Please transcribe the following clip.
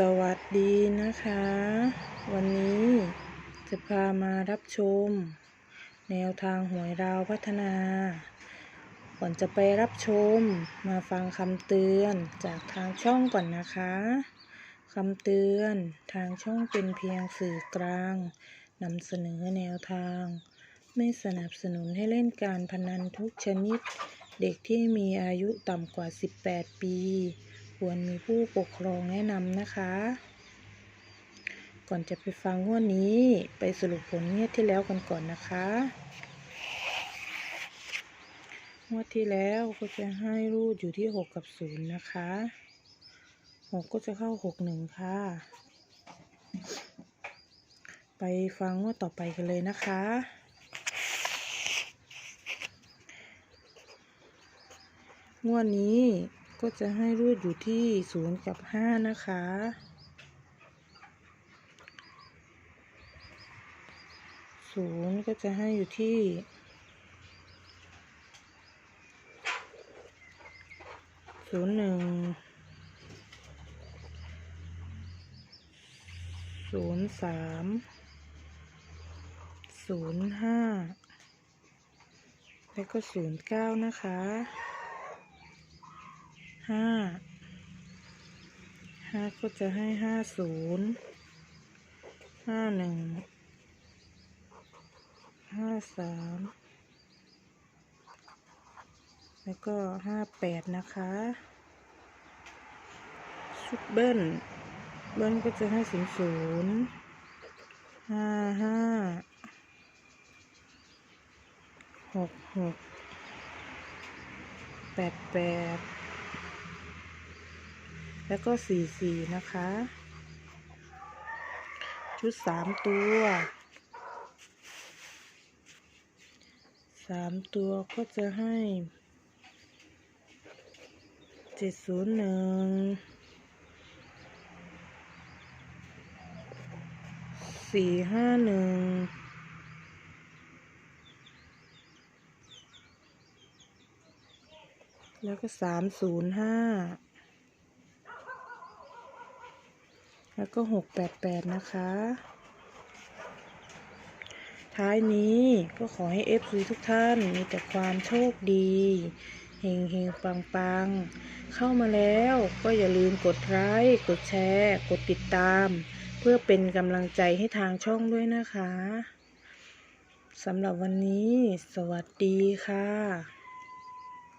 สวัสดีนะคะ วันนี้จะพามารับชม แนวทางหวยดาวพัฒนา ก่อนจะไปรับชมมาฟังคำเตือนจากทางช่องก่อนนะคะคำเตือนทางช่องเป็นเพียงสื่อกลางนำเสนอแนวทาง ไม่สนับสนุนให้เล่นการพนันทุกชนิด เด็กที่มีอายุต่ำกว่า 18 ปี ควรมีผู้ปกครองแนะนำนะคะ ก่อนจะไปฟังงวดนี้ไปสรุปผลงวดที่แล้วกันก่อนนะคะงวดที่แล้วก็จะให้รูดอยู่ที่6กับ0นย์นะคะ6ก็จะเข้า6 1ค่ะ ไปฟังงวดต่อไปกันเลยนะคะงวดนี้ ก็จะให้รูดอยู่ที่ศูนย์กับห้านะคะ ศูนย์ก็จะให้อยู่ที่ศูนย์หนึ่งศูนย์สามศูนย์ห้าแล้วก็ศูนย์เก้านะคะ ห้าห้าก็จะให้ห้าศูนย์ห้าหนึ่งห้าสามแล้วก็ห้าแปดนะคะชุดเบิ้ลเบิ้ลก็จะให้ศูนย์ศูนย์ห้าห้าหกหกแปดแปด แล้วก็สี่สี่นะคะ ชุดสามตัวสามตัวก็จะให้เจ็ดศูนย์หนึ่งสี่ห้าหนึ่งแล้วก็สามศูนย์ห้า แล้วก็หกแปดแปดนะคะ ท้ายนี้ก็ขอให้เอฟซีทุกท่านมีแต่ความโชคดีเฮงเฮงปังปังเข้ามาแล้วก็อย่าลืมกดไลค์กดแชร์ กดติดตาม เพื่อเป็นกำลังใจให้ทางช่องด้วยนะคะสำหรับวันนี้ สวัสดีค่ะ